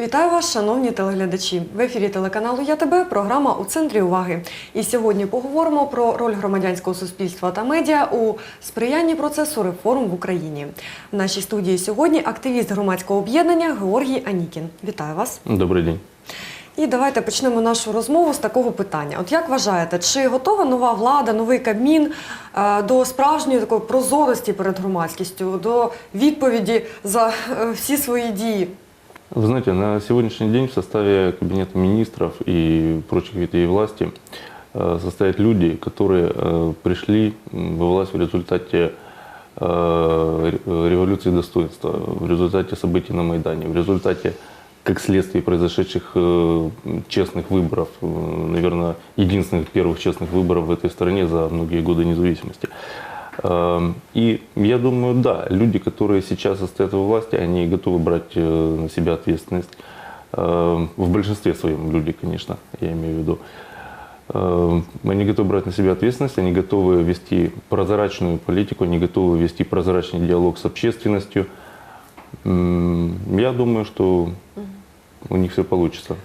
Вітаю вас, шановні телеглядачі. В ефірі телеканалу Я тебе програма у центрі уваги. І сьогодні поговоримо про роль громадянського суспільства та медіа у сприянні процесу реформ в Україні. В нашій студії сьогодні активіст громадського об'єднання Георгій Анікін. Вітаю вас. Добрий день. І давайте почнемо нашу розмову з такого питання. От як вважаєте, чи готова нова влада, новий кабмін е, до справжньої такої прозорості перед громадськістю, до відповіді за е, всі свої дії? Вы знаете, на сегодняшний день в составе Кабинета министров и прочих ветвей власти э, состоят люди, которые э, пришли во власть в результате э, ре- революции достоинства, в результате событий на Майдане, в результате, как следствие произошедших честных выборов, наверное, единственных первых честных выборов в этой стране за многие годы независимости. Эм, И я думаю, да, люди, которые сейчас состоят во власти, они готовы брать э, на себя ответственность. Эм, В большинстве своем люди, конечно, я имею в виду. Эм, Они готовы брать на себя ответственность, они готовы вести прозрачную политику, они готовы вести прозрачный диалог с общественностью. Я думаю, что у них все получится.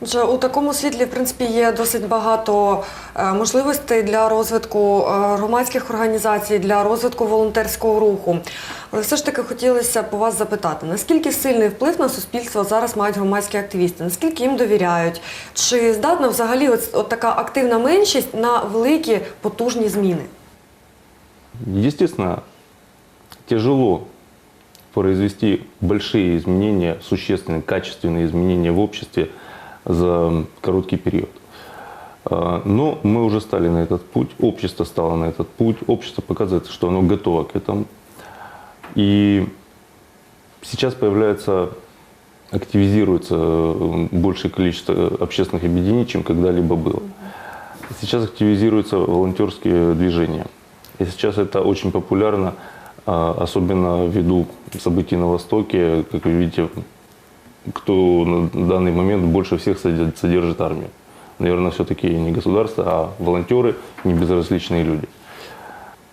Отже, у такому світлі, в принципі, є досить багато е, можливостей для розвитку е, громадських організацій, для розвитку волонтерського руху. Але все ж таки хотілося б у вас запитати, наскільки сильний вплив на суспільство зараз мають громадські активісти, наскільки їм довіряють? Чи здатна взагалі от, от така активна меншість на великі потужні зміни? Естественно, тяжело произвести большие изменения, существенные, качественные изменения в обществе за короткий период. А, Но мы уже стали на этот путь, общество стало на этот путь, общество показывает, что оно готово к этому. И сейчас появляется, активизируется э, большее количество общественных объединений, чем когда-либо было. Сейчас активизируются волонтерские движения. И сейчас это очень популярно, а, особенно ввиду событий на Востоке. Как вы видите, кто на данный момент больше всех содержит, армию. Наверное, все-таки не государство, а волонтеры, не безразличные люди.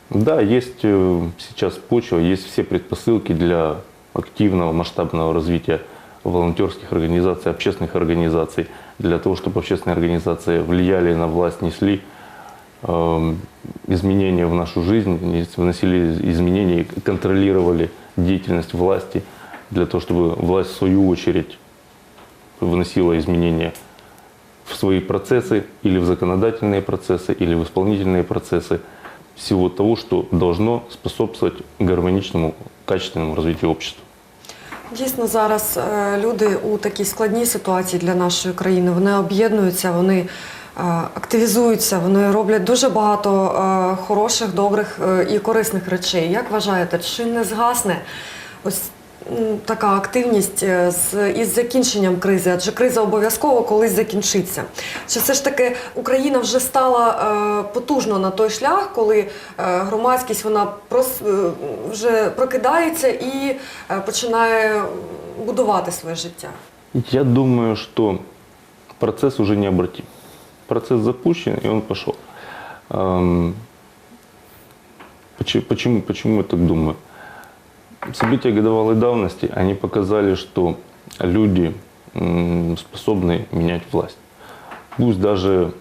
Да, есть э, сейчас почва, есть все предпосылки для активного масштабного развития волонтерских организаций, общественных организаций, для того, чтобы общественные организации влияли на власть, несли эм, изменения в нашу жизнь, вносили изменения, контролировали деятельность власти, для того, чтобы власть в свою очередь вносила изменения в свои процессы, или в законодательные процессы, или в исполнительные процессы всего того, что должно способствовать гармоничному, качественному развитию общества. Дійсно, зараз е, люди у такій складній ситуації для нашої країни. Вони об'єднуються, вони е, активізуються, вони роблять дуже багато е, хороших, добрих е, і корисних речей. Як вважаєте, чи не згасне ось м, така активність е, з із закінченням кризи? Адже криза обов'язково колись закінчиться. Чи все ж таки Україна вже стала е, потужно на той шлях, коли е, громадськість вона прос, е, вже прокидається і е, починає будувати своє життя? Я думаю, что процесс уже необратим. Процесс запущен, и он пошел. Эм, почему, почему, почему я так думаю? События годовалой давности, они показали, что люди способны менять власть. Пусть даже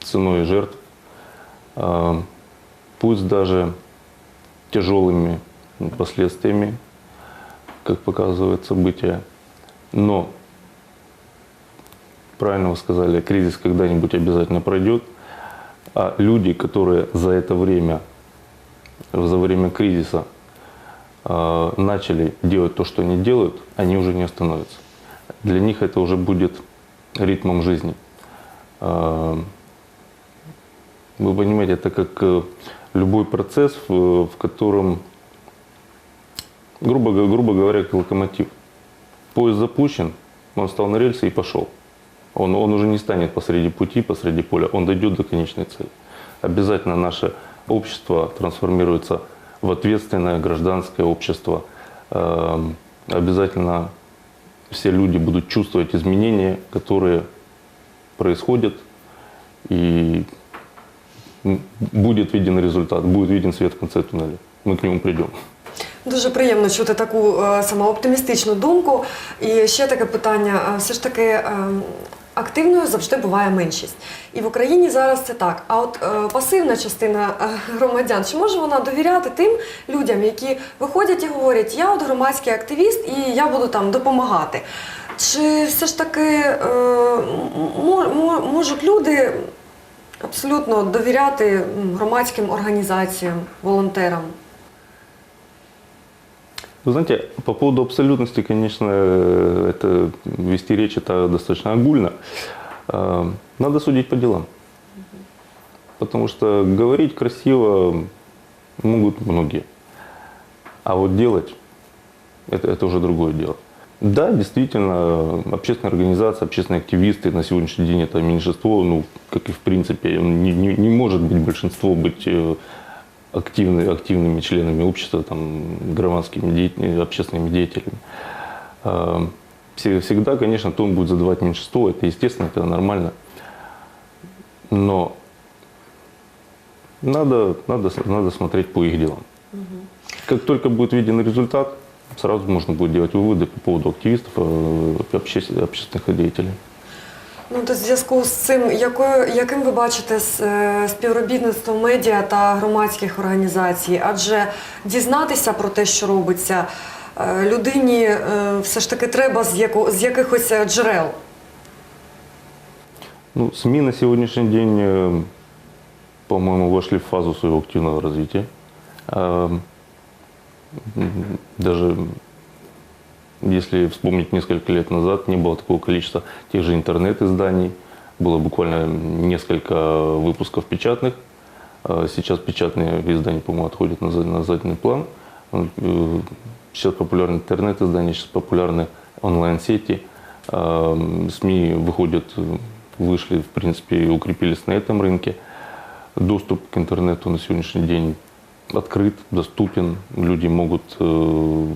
ценой жертв, э, пусть даже тяжелыми последствиями, как показывают события. Но, правильно вы сказали, кризис когда-нибудь обязательно пройдет. А люди, которые за это время, за время кризиса э, начали делать то, что они делают, они уже не остановятся. Для них это уже будет ритмом жизни. Э, Вы понимаете, это как э, любой процесс, в, в котором, грубо, грубо говоря, как локомотив. Поезд запущен, он встал на рельсы и пошел. Он, он уже не станет посреди пути, посреди поля, он дойдет до конечной цели. Обязательно наше общество трансформируется в ответственное гражданское общество. Эм, Обязательно все люди будут чувствовать изменения, которые происходят, и м, будет виден результат, будет виден свет в конце туннеля. Мы к нему придем. Дуже приємно чути таку е, саме оптимістичну думку. І ще таке питання: е, все ж таки. Активною завжди буває меншість, і в Україні зараз це так. А от е, пасивна частина е, громадян, чи може вона довіряти тим людям, які виходять і говорять, я от громадський активіст і я буду там допомагати? Чи все ж таки е, мо- мо- можуть люди абсолютно довіряти громадським організаціям, волонтерам? Вы знаете, по поводу абсолютности, конечно, э, это вести речь это достаточно огульно. Э, Надо судить по делам. Потому что говорить красиво могут многие. А вот делать это, это уже другое дело. Да, действительно, общественные организации, общественные активисты на сегодняшний день это меньшинство, ну, как и в принципе, не, не, не может быть большинство быть э, активны, активными членами общества, там, громадскими деятелями, общественными деятелями. Все- Всегда, конечно, тон будет задавать меньшинство, это естественно, это нормально. Но надо, надо, надо смотреть по их делам. Как только будет виден результат, сразу можно будет делать выводы по поводу активистов, э, обще- общественных деятелей. Ну, то в зв'язку з цим, якою, яким ви бачите е, співробітництво медіа та громадських організацій? Адже дізнатися про те, що робиться, е, людині е, все ж таки треба з, яко, з якихось джерел. Ну, СМИ на сегодняшний день, э, по-моему, вошли в фазу своего активного развития. А, Даже если вспомнить несколько лет назад, не было такого количества тех же интернет-изданий. Было буквально несколько выпусков печатных. А Сейчас печатные издания, по-моему, отходят на, за- на задний план. Э, Сейчас популярны интернет-издания, сейчас популярны онлайн-сети. М, СМИ выходят, э, вышли, в принципе, и укрепились на этом рынке. Доступ к интернету на сегодняшний день открыт, доступен. Люди могут э,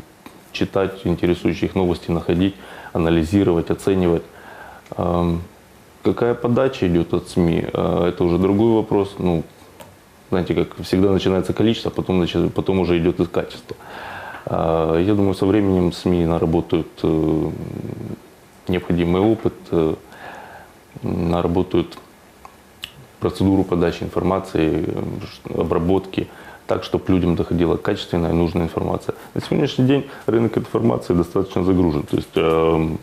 читать интересующие их новости, находить, анализировать, оценивать. Ам, Какая подача идет от СМИ, а, это уже другой вопрос. Ну, знаете, как всегда начинается количество, потом, начи- потом уже идет и качество. А, Я думаю, со временем СМИ наработают э, необходимый опыт, э, наработают процедуру подачи информации, э, обработки, так, чтобы людям доходила качественная и нужная информация. На сегодняшний день рынок информации достаточно загружен. То есть э,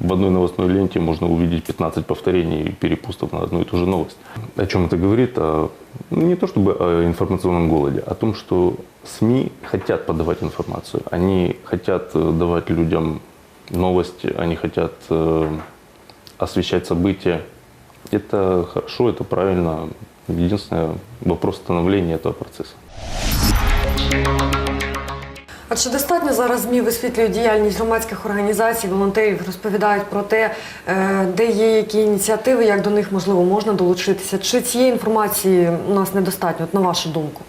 в одной новостной ленте можно увидеть 15 повторений и перепустов на одну и ту же новость. О чем это говорит? О- ну, не то чтобы о информационном голоде, о том, что СМИ хотят подавать информацию. Они хотят э, давать людям новости, они хотят э, освещать события. Это хорошо, это правильно. Единственное, вопрос становления этого процесса. А чи достатньо зараз ЗМІ висвітлюють діяльність громадських організацій, волонтерів, розповідають про те, е, де є які ініціативи, як до них можливо можна долучитися? Чи цієї інформації у нас недостатньо, от на вашу думку?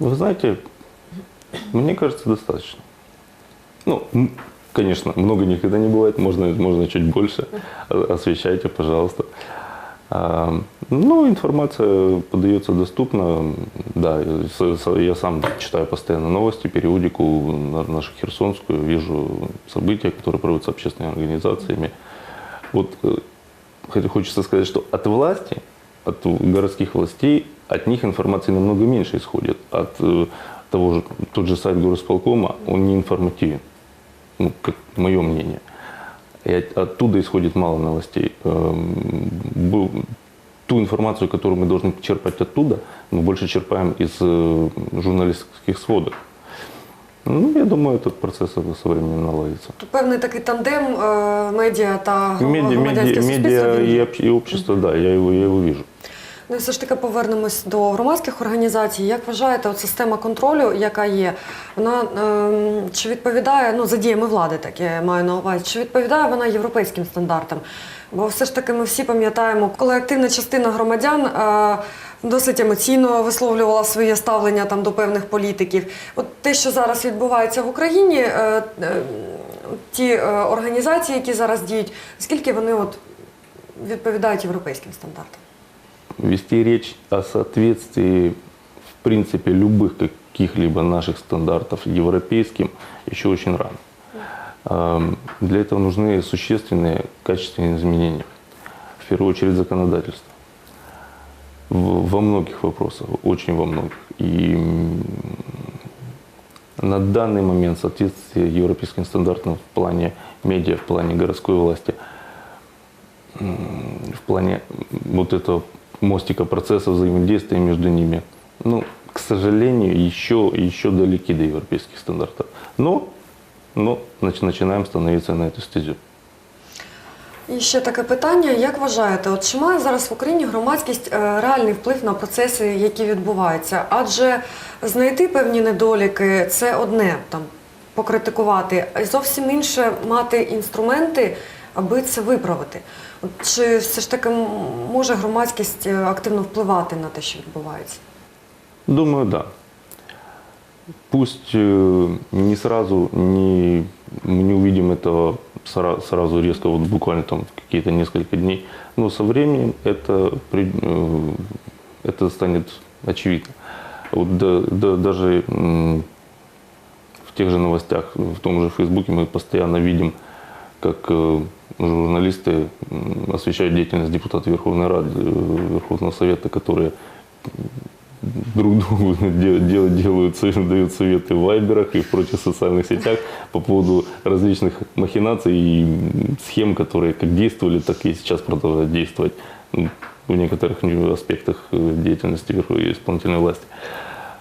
Вы знаете, мне кажется, достаточно. Ну, м, конечно, много никогда не бывает, можно, можно чуть больше. О- Освещайте, пожалуйста. А, Ну, информация подается доступно. Да, я сам читаю постоянно новости, периодику на- нашу Херсонскую, вижу события, которые проводятся общественными организациями. Вот э, хочется сказать, что от власти, от городских властей, от них информации намного меньше исходит. От э, того же, тот же сайт горосполкома, он не информативен, ну, как мое мнение. И от- оттуда исходит мало новостей. Эм, бу- Ту информацию, которую мы должны черпать оттуда, мы больше черпаем из э, журналистских сводок. Ну, я думаю, этот процесс со временем наладится. Певний такий тандем е, медіа та гром- Медиа, громадянське медиа, суспільство. медиа він є. и, обще- и общество, да, я его, я его вижу. Ну і все ж таки повернемось до громадських організацій. Як вважаєте, от система контролю, яка є, вона ем, чи відповідає ну за діями влади, так я маю на увазі, чи відповідає вона європейським стандартам? Бо все ж таки ми всі пам'ятаємо, коли активна частина громадян е, досить емоційно висловлювала своє ставлення там до певних політиків. От те, що зараз відбувається в Україні, е, е, ті е, організації, які зараз діють, скільки вони от відповідають європейським стандартам? Вести речь о соответствии, в принципе, любых каких-либо наших стандартов европейским еще очень рано. Эм, Для этого нужны существенные качественные изменения. В первую очередь законодательство. Во многих вопросах, очень во многих. И на данный момент соответствие европейским стандартам в плане медиа, в плане городской власти, в плане вот этого мостика процесса взаимодействия между ними, ну, к сожалению, еще, еще далеки до европейских стандартов. Но, но нач- начинаем становиться на эту стезю. І ще таке питання: як вважаєте, от чи має зараз в Україні громадськість е, реальний вплив на процеси, які відбуваються? Адже знайти певні недоліки це одне там покритикувати, зовсім інше мати інструменти, аби це виправити. От чи все ж таки м- може громадськість е, активно впливати на те, що відбувається? Думаю, да. Пусть э, не сразу, не, мы не увидим этого сра- сразу резко, вот буквально там в какие-то несколько дней, но со временем это, при- э, это станет очевидно. Вот да- да- даже м, в тех же новостях, в том же Фейсбуке мы постоянно видим, как э, журналисты освещают деятельность депутата Верховной Рады, э, Верховного Совета, которые друг другу де- де- делают, совет- дают советы в вайберах и в прочих социальных сетях по поводу различных махинаций и схем, которые как действовали, так и сейчас продолжают действовать в некоторых аспектах э, деятельности верховной исполнительной власти.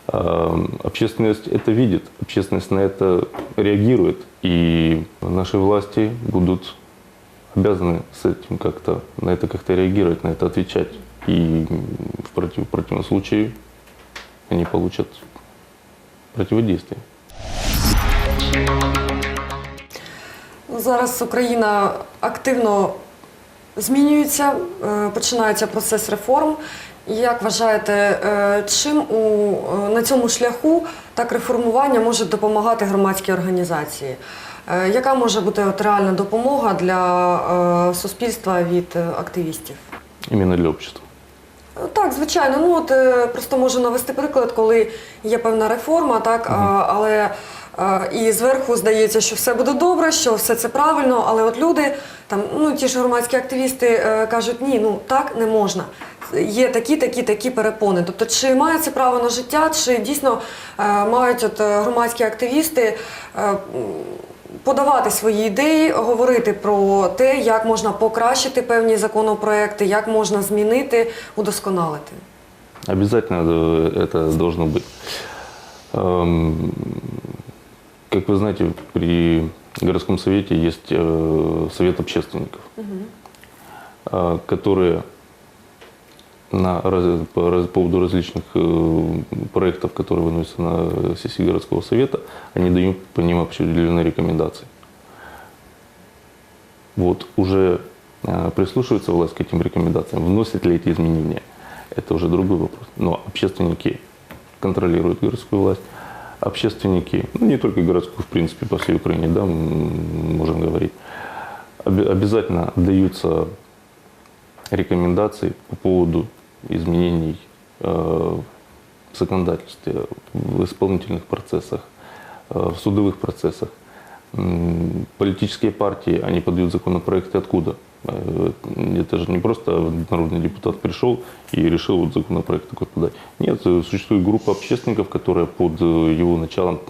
А, Общественность это видит, общественность на это реагирует, и наши власти будут обязаны с этим как-то, на это как-то реагировать, на это отвечать. И м, в против- в противном случае они получат противодействие. Ну, Зараз Україна активно змінюється, е, починається процес реформ. І Як вважаєте, е, чим у, е, на цьому шляху так реформування можуть допомагати громадські організації? Е, Яка може бути от реальна допомога для е, суспільства від е, активістів? Именно для общества. Так, звичайно. Ну от просто можу навести приклад, коли є певна реформа, так а, але і зверху здається, що все буде добре, що все це правильно. Але от люди, там ну ті ж громадські активісти кажуть, ні, ну так не можна. Є такі, такі, такі перепони. Тобто, чи має це право на життя, чи дійсно мають от громадські активісти подавати свої ідеї, говорити про те, як можна покращити певні законопроекти, як можна змінити, удосконалити. Обязательно э, это должно быть. Эм, Как вы знаете, при городском совете есть э, совет общественников, э, которые на, по поводу различных э, проектов, которые выносятся на сессии городского совета, они дают по ним определенные рекомендации. Вот уже э, прислушивается власть к этим рекомендациям, вносит ли эти изменения, это уже другой вопрос. Но общественники контролируют городскую власть, общественники, ну не только городскую, в принципе, по всей Украине, да, можем говорить, обязательно даются рекомендации по поводу изменений э, в законодательстве, в исполнительных процессах, э, в судовых процессах. Политические партии, они подают законопроекты откуда? Э, Это же не просто народный депутат пришел и решил вот законопроект такой подать. Нет, существует группа общественников, которая под его началом,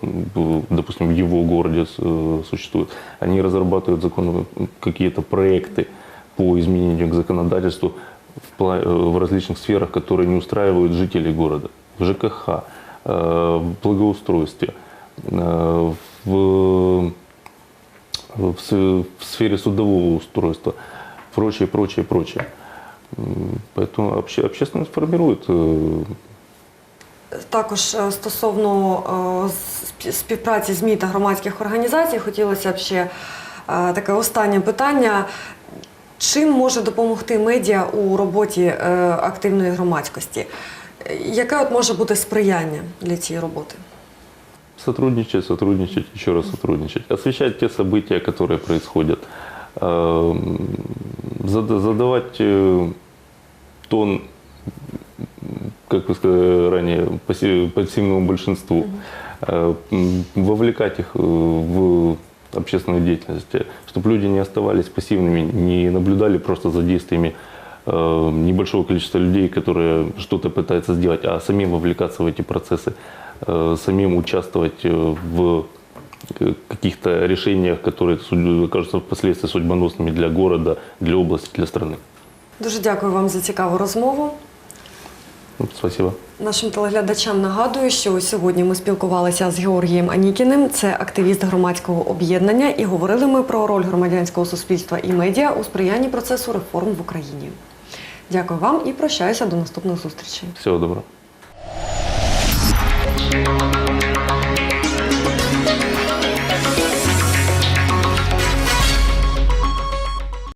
допустим, в его городе существует. Они разрабатывают законы, какие-то проекты по изменению к законодательству в, пла- э, в различных сферах, которые не устраивают жителей города. В ЖКХ, э, в благоустройстве, э, в в, с- в сфере судового устройства, прочее, прочее, прочее. М, Поэтому обще- общественность формирует э, Також е, стосовно е, спі- співпраці ЗМІ та громадських організацій, хотілося б ще е, таке останнє питання. Чим може допомогти медіа у роботі е, активної громадськості? Е, Яке от може бути сприяння для цієї роботи? сотрудничать, сотрудничать, еще раз сотрудничать, освещать те события, которые происходят, Эм, зада- задавать э, тон, как вы сказали ранее, пассив- пассивному большинству, э, м, вовлекать их э, в общественную деятельность, чтобы люди не оставались пассивными, не наблюдали просто за действиями э, небольшого количества людей, которые что-то пытаются сделать, а самим вовлекаться в эти процессы, э, самим участвовать э, в э, каких-то решениях, которые суд- окажутся впоследствии судьбоносными для города, для области, для страны. Дуже дякую вам за цікаву розмову. Ну, Спасибо. Нашим телеглядачам нагадую, що сьогодні ми спілкувалися з Георгієм Анікіним, це активіст громадського об'єднання, і говорили ми про роль громадянського суспільства і медіа у сприянні процесу реформ в Україні. Дякую вам і прощаюся до наступних зустрічей. Всього доброго.